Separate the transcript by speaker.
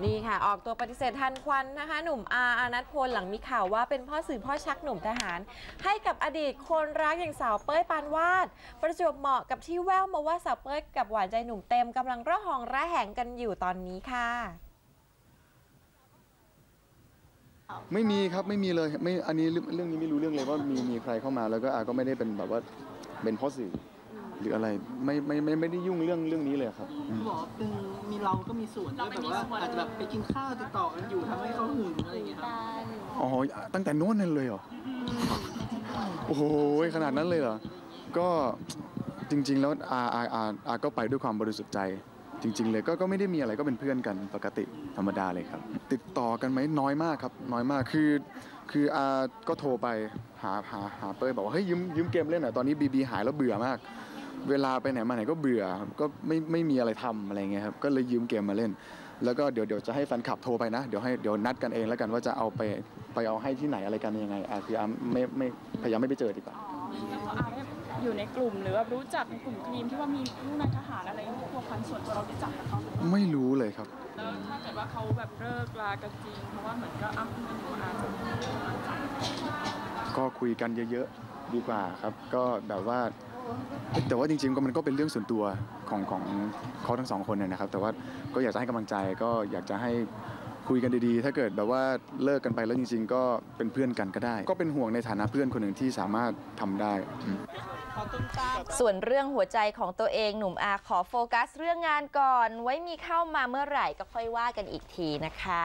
Speaker 1: นี่ค่ะ ออกตัวปฏิเสธทันควันนะคะ หนุ่มอาอานัทพลหลังมีข่าวว่าเป็นพ่อสื่อพ่อชักหนุ่มทหาร ให้กับอดีตคนรักอย่างสาวเป้ยปานวาด ประจวบเหมาะกับที่แววมาว่าสาวเป้ยกับหวานใจหนุ่มเต็มกำลังระหองระแหงกันอยู่ตอนนี้ค่ะ
Speaker 2: ไม่มีครับไม่มีเลยไม่อันนี้เรื่องนี้ไม่รู้เรื่องเลยว่ามีมีใครเข้ามาแล้วก็อาก็ไม่ได้เป็นแบบว่าเป็นพ่อสื่อ หรืออะไรไม่ไม่ไม่ไม่ได้ยุ่งเรื่องเรื่องนี้เลยครับอืม
Speaker 3: บอกว่าเป็นมีเราก็มีส่วนด้วยแบบว่าอาจจะแบบไปกินข้าวติดต่อกันอยู่ทำให้เขาหึงอะไรอย่างเงี้ยครับ
Speaker 2: อ๋อตั้งแต่โน้นนั่นเลยเหรอโอ้โหขนาดนั้นเลยเหรอก็จริง ๆ แล้วอาอาอาอาก็ไปด้วยความบริสุทธิ์ใจ จริง ๆ เลยก็ก็ไม่ได้มีอะไรก็เป็นเพื่อนกันปกติธรรมดาเลยครับ ติดต่อกันไหมน้อยมากครับน้อยมากคือคืออาก็โทรไปหาหาหาเป้ยบอกว่าเฮ้ยยืมยืมเกมเล่นหน่อยตอนนี้บีบีหายแล้วเบื่อมาก เวลาไปไหนมาไหนก็เบื่อครับก็ไม่ไม่มีอะไรทำอะไรเงี้ยครับก็เลยยืมเกมมาเล่น แล้วก็เดี๋ยวเดี๋ยวจะให้แฟนคลับโทรไปนะเดี๋ยวให้เดี๋ยวนัดกันเองแล้วกันว่าจะเอาไปไปเอาให้ที่ไหนอะไรกันยังไงอะคืออาไม่ไม่พยายามไม่ไปเจอดีกว่า
Speaker 4: แล้วก็อาได้อยู่ในกลุ่มหรือว่ารู้จักในกลุ่มทีมที่ว่ามีลูกนายทหารอะไรพวกพันส่วนตัวเรารู้จักกับเขาไหม
Speaker 2: ไม่รู้เลยครับ
Speaker 4: แล้วถ้าเกิดว่าเขาแบบเลิกลากันจริงเพราะว่าเหมือนก็อ้ำมันอยู่อาจจะมีกำลังใจ
Speaker 2: ก็คุยกันเยอะๆดีกว่าครับ ก็แบบว่าเอ้ย แต่ว่าจริงๆก็มันก็เป็นเรื่องส่วนตัวของของเขาทั้งสองคนเนี่ยนะครับ แต่ว่าก็อยากจะให้กำลังใจก็อยากจะให้คุยกันดีๆ ถ้าเกิดแบบว่าเลิกกันไปแล้วจริง ๆ ก็เป็นเพื่อนกันก็ได้ ก็เป็นห่วงในฐานะเพื่อนคนหนึ่งที่สามารถทำได้
Speaker 5: ส่วนเรื่องหัวใจของตัวเองหนุ่มอาขอโฟกัสเรื่องงานก่อน ไว้มีเข้ามาเมื่อไหร่ก็ค่อยว่ากันอีกทีนะคะ